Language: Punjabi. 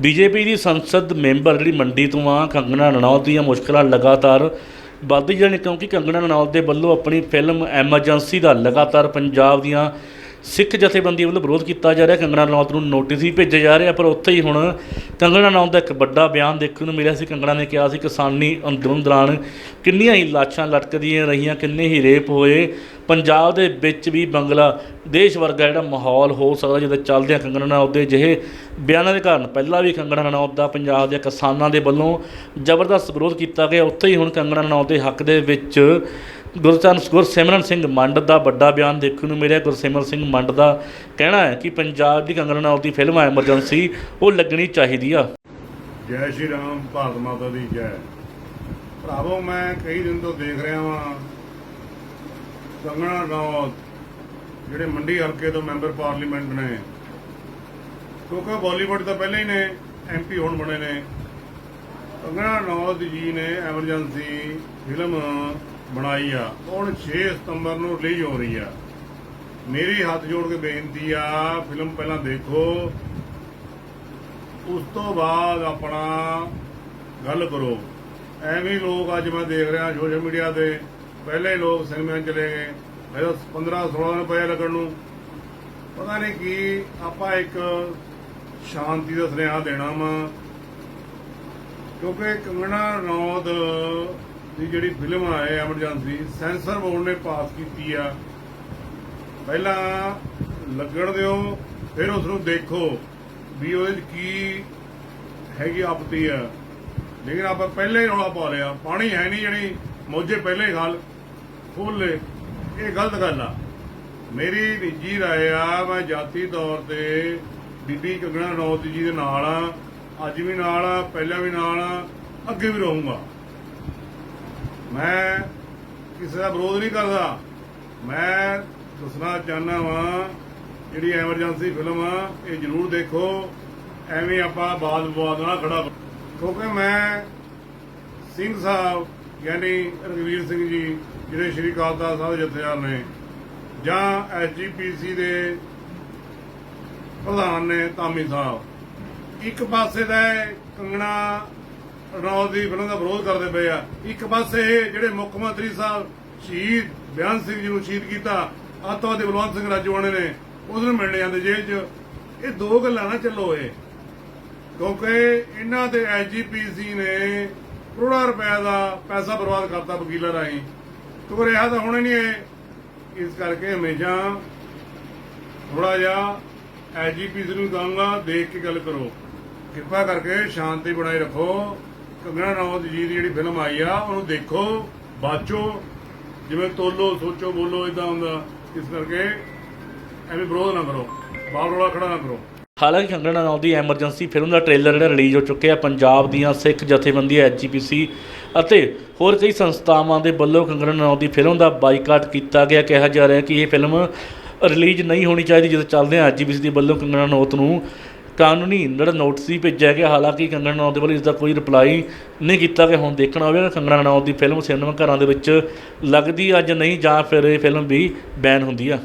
ਬੀਜੇਪੀ ਦੀ ਸੰਸਦ ਮੈਂਬਰ ਜਿਹੜੀ ਮੰਡੀ ਤੋਂ ਆ, ਕੰਗਣਾ ਰਣੌਤ ਦੀਆਂ ਮੁਸ਼ਕਲਾਂ ਲਗਾਤਾਰ ਵੱਧ ਜਾਣ ਕਿਉਂਕਿ ਕੰਗਣਾ ਰਣੌਤ ਦੇ ਵੱਲੋਂ ਆਪਣੀ ਫਿਲਮ ਐਮਰਜੈਂਸੀ ਦਾ ਲਗਾਤਾਰ ਪੰਜਾਬ ਦੀਆਂ ਸਿੱਖ ਜਥੇਬੰਦੀਆਂ ਵੱਲੋਂ ਵਿਰੋਧ ਕੀਤਾ ਜਾ ਰਿਹਾ। ਕੰਗਣਾ ਰਣੌਤ ਨੂੰ ਨੋਟਿਸ ਵੀ ਭੇਜੇ ਜਾ ਰਹੇ ਆ ਪਰ ਉੱਥੇ ਹੀ ਹੁਣ ਕੰਗਣਾ ਰਣੌਤ ਦਾ ਇੱਕ ਵੱਡਾ ਬਿਆਨ ਦੇਖਣ ਨੂੰ ਮਿਲਿਆ ਸੀ। ਕੰਗਣਾ ਨੇ ਕਿਹਾ ਸੀ, ਕਿਸਾਨੀ ਅੰਦੋਲਨ ਦੌਰਾਨ ਕਿੰਨੀਆਂ ਹੀ ਲਾਸ਼ਾਂ ਲਟਕਦੀਆਂ ਰਹੀਆਂ, ਕਿੰਨੇ ਹੀ ਰੇਪ ਹੋਏ। ਪੰਜਾਬ ਦੇ ਵਿੱਚ ਵੀ ਬੰਗਲਾ ਦੇਸ਼ ਵਰਗਾ ਜਿਹੜਾ ਮਾਹੌਲ ਹੋ ਸਕਦਾ ਜਦੋਂ ਚੱਲਦੇ ਕੰਗਣਾ ਰਣੌਤ ਦੇ ਜਿਹੇ ਬਿਆਨਾਂ ਦੇ ਕਾਰਨ ਪਹਿਲਾਂ ਵੀ ਕੰਗਣਾ ਰਣੌਤ ਦਾ ਪੰਜਾਬ ਦੇ ਕਿਸਾਨਾਂ ਦੇ ਵੱਲੋਂ ਜ਼ਬਰਦਸਤ ਵਿਰੋਧ ਕੀਤਾ ਗਿਆ। ਉੱਥੇ ਹੀ ਹੁਣ ਕੰਗਣਾ ਰਣੌਤ ਦੇ ਹੱਕ ਦੇ ਵਿੱਚ ਗੁਰਚਰਨ ਗੁਰਸਿਮਰਨ ਸਿੰਘ ਮੰਡ ਦਾ ਵੱਡਾ ਬਿਆਨ ਦੇਖਣ ਨੂੰ ਮਿਲਿਆ। ਗੁਰਸਿਮਰਨ ਸਿੰਘ ਮੰਡ ਦਾ ਕਹਿਣਾ ਹੈ ਕਿ ਪੰਜਾਬ ਦੀ ਕੰਗਣਾ ਰਣੌਤ ਦੀ ਫਿਲਮ ਐਮਰਜੈਂਸੀ, ਉਹ ਲੱਗਣੀ ਚਾਹੀਦੀ ਆ। ਜੈ ਸ਼੍ਰੀ ਰਾਮ, ਭਾਰਤ ਮਾਤਾ ਦੀ ਜੈ। ਭਰਾਵੋ, ਮੈਂ ਕਈ ਦਿਨ ਤੋਂ ਦੇਖ ਰਿਹਾ ਵਾਂ ਕੰਗਣਾ ਰਣੌਤ ਜਿਹੜੇ ਮੰਡੀ ਹਲਕੇ ਤੋਂ ਮੈਂਬਰ ਪਾਰਲੀਮੈਂਟ ਨੇ। ਕਿਉਂਕਿ ਬਾਲੀਵੁੱਡ ਤਾਂ ਪਹਿਲਾਂ ਹੀ ਨੇ ਐਮਪੀ ਹੁਣ ਬਣੇ ਨੇ। ਕੰਗਣਾ ਰਣੌਤ ਜੀ ਨੇ ਐਮਰਜੈਂਸੀ ਫਿਲਮ ਬਣਾਈ ਆ। ਹੁਣ 6 ਸਤੰਬਰ ਨੂੰ ਰਿਲੀਜ਼ ਹੋ ਰਹੀ ਆ। ਮੇਰੀ ਹੱਥ ਜੋੜ ਕੇ ਬੇਨਤੀ ਆ, ਫਿਲਮ ਪਹਿਲਾਂ ਦੇਖੋ। ਉਸ ਤੋਂ ਬਾਅਦ ਆਪਣਾ ਗੱਲ ਕਰੋ। ਐਵੇਂ ਲੋਕ ਅੱਜ ਮੈਂ ਦੇਖ ਰਿਹਾ ਸੋਸ਼ਲ ਮੀਡੀਆ ਤੇ। ਪਹਿਲੇ ਲੋਕ ਸਿਨੇਮਾ ਚਲੇ ਗਏ। ਇਹਦਾ 15 16 ਦਿਨ ਪਏ ਲੱਗਣ ਨੂੰ। ਪਤਾ ਨਹੀਂ ਕੀ, ਆਪਾਂ ਇੱਕ ਸ਼ਾਂਤੀ ਦਾ ਸੁਨੇਹਾ ਦੇਣਾ ਵਾ। ਕਿਉਂਕਿ ਕੰਗਣਾ ਰਣੌਤ ਦੀ ਜਿਹੜੀ ਫਿਲਮ ਆਏ ਐਮਰਜੈਂਸੀ ਸੈਂਸਰ ਬੋਰਡ ਨੇ ਪਾਸ ਕੀਤੀ ਆ। ਪਹਿਲਾਂ ਲੱਗਣ ਦਿਓ, ਫਿਰ ਉਸ ਨੂੰ ਦੇਖੋ ਵੀ ਉਹਦੇ 'ਚ ਕੀ ਹੈਗੀ ਆਪਤੀ ਆ। ਲੇਕਿਨ ਆਪਾਂ ਪਹਿਲੇ ਹੀ ਰੌਲਾ ਪਾ ਲਿਆ, ਪਾਣੀ ਹੈ ਨਹੀਂ ਜਿਹੜੀ ਮੋਝੇ ਪਹਿਲੇ ਹੀ ਗੱਲ ਖੋਲ ਇਹ ਗਲਤ ਗੱਲ ਆ। ਮੇਰੀ ਨਿੱਜੀ ਰਾਏ ਆ, ਮੈਂ ਜਾਤੀ ਤੌਰ ਤੇ ਬੀਬੀ ਕੰਗਣਾ ਰਣੌਤ ਜੀ ਦੇ ਨਾਲ ਆ, ਅੱਜ ਵੀ ਨਾਲ ਆ, ਪਹਿਲਾਂ ਵੀ ਨਾਲ ਆ, ਅੱਗੇ ਵੀ ਰਹੂੰਗਾ। ਮੈਂ ਕਿਸੇ ਦਾ ਵਿਰੋਧ ਨਹੀਂ ਕਰਦਾ। ਮੈਂ ਦੱਸਣਾ ਚਾਹਨਾ ਵਾਂ, ਜਿਹੜੀ ਐਮਰਜੈਂਸੀ ਫਿਲਮ ਆ, ਇਹ ਜ਼ਰੂਰ ਦੇਖੋ। ਐਵੇਂ ਆਪਾਂ ਬਾਦ ਵਿਵਾਦ ਨਾਲ ਖੜਾ ਕਿਉਂਕਿ ਮੈਂ ਸਿੰਘ ਸਾਹਿਬ, ਯਾਨੀ ਰਗਵੀਰ ਸਿੰਘ ਜੀ, ਜਿਹੜੇ ਸ਼੍ਰੀ ਅਕਾਲ ਤਖਤ ਸਾਹਿਬ ਦੇ ਜਥੇਦਾਰ ਨੇ, ਜਾਂ ਐਸਜੀਪੀਸੀ ਦੇ ਪ੍ਰਧਾਨ ਨੇ, ਤਾਮੀ ਸਾਹਿਬ। ਇੱਕ ਪਾਸੇ ਦਾ ਕੰਗਣਾ ਰਣੌਤ ਦੀ ਫਿਲਮ ਦਾ ਵਿਰੋਧ ਕਰਦੇ ਪਏ ਆ। ਇੱਕ ਪਾਸੇ ਜਿਹੜੇ ਮੁੱਖ ਮੰਤਰੀ ਸਾਹਿਬ ਸ਼ਹੀਦ ਬਿਆਨ ਸਿੰਘ ਜੀ ਨੂੰ ਸ਼ਹੀਦ ਕੀਤਾ, ਅੱਤਵਾਦੀ ਬਲਵੰਤ ਸਿੰਘ ਰਾਜਵਾਨੇ ਨੇ, ਉਸ ਨੂੰ ਮਿਲਣ ਜਾਂਦੇ ਜੇਲ੍ਹ 'ਚ। ਇਹ ਦੋ ਗੱਲਾਂ ਨਾ ਚੱਲੋ ਇਹ। ਕਿਉਂਕਿ ਇਹਨਾਂ ਦੇ ਐਸਜੀਪੀਸੀ ਨੇ ਕਰੋੜਾਂ ਰੁਪਏ ਦਾ ਪੈਸਾ ਬਰਬਾਦ ਕਰਤਾ ਵਕੀਲਾਂ ਰਾਹੀਂ। ਕਿਉਂਕਿ ਰਿਹਾ ਤਾਂ ਹੋਣਾ ਨਹੀਂ ਇਹ। ਇਸ ਕਰਕੇ ਹਮੇਸ਼ਾ ਥੋੜਾ ਜਿਹਾ ਐਸਜੀਪੀਸੀ ਨੂੰ ਕਹਾਂਗਾ ਦੇਖ ਕੇ ਗੱਲ ਕਰੋ। ਕਿਰਪਾ ਕਰਕੇ ਸ਼ਾਂਤੀ ਬਣਾਈ ਰੱਖੋ। ਕੰਗਣਾ ਰਣੌਤ ਜੀ ਦੀ ਜਿਹੜੀ ਫਿਲਮ ਆਈ ਆ, ਉਹਨੂੰ ਦੇਖੋ, ਬਾਚੋ, ਜਿਵੇਂ ਤੋਲੋ, ਸੋਚੋ, ਬੋਲੋ ਇਦਾਂ ਹੁੰਦਾ। ਇਸ ਕਰਕੇ ਐਵੇਂ ਵਿਰੋਧ ਨਾ ਕਰੋ, ਬਾਹਰ ਖੜਾ ਨਾ ਕਰੋ। ਹਾਲਾਂਕਿ ਕੰਗਣਾ ਰਣੌਤ ਦੀ ਐਮਰਜੈਂਸੀ ਫਿਲਮ ਦਾ ਟ੍ਰੇਲਰ ਜਿਹੜਾ ਰਿਲੀਜ਼ ਹੋ ਚੁੱਕਿਆ ਪੰਜਾਬ ਦੀਆਂ ਸਿੱਖ ਜਥੇਬੰਦੀਆਂ ਐਚਜੀਪੀਸੀ ਅਤੇ ਹੋਰ ਕਈ ਸੰਸਥਾਵਾਂ ਦੇ ਵੱਲੋਂ ਕੰਗਣਾ ਰਣੌਤ ਦੀ ਫਿਲਮ ਦਾ ਬਾਈਕਾਟ ਕੀਤਾ ਗਿਆ। ਕਿਹਾ ਜਾ ਰਿਹਾ ਕਿ ਇਹ ਫਿਲਮ ਰਿਲੀਜ਼ ਨਹੀਂ ਹੋਣੀ ਚਾਹੀਦੀ ਜਦੋਂ ਚੱਲਦੇ ਆ ਐਚਜੀਪੀਸੀ ਦੇ ਵੱਲੋਂ ਕੰਗਣਾ ਰਣੌਤ ਨੂੰ ਕਾਨੂੰਨੀ ਜਿਹੜਾ ਨੋਟਿਸ ਹੀ ਭੇਜਿਆ ਗਿਆ, ਹਾਲਾਂਕਿ ਕੰਗਣਾ ਰਣੌਤ ਦੇ ਵੱਲੋਂ ਇਸ ਦਾ ਕੋਈ ਰਿਪਲਾਈ ਨਹੀਂ ਕੀਤਾ ਗਿਆ, ਹੁਣ ਦੇਖਣਾ ਹੋਵੇਗਾ ਕੰਗਣਾ ਰਣੌਤ ਦੀ ਫਿਲਮ ਸਿਨੇਮਾ ਘਰਾਂ ਦੇ ਵਿੱਚ ਲੱਗਦੀ ਅੱਜ ਨਹੀਂ, ਜਾਂ ਫਿਰ ਇਹ ਫਿਲਮ ਵੀ ਬੈਨ ਹੁੰਦੀ ਆ।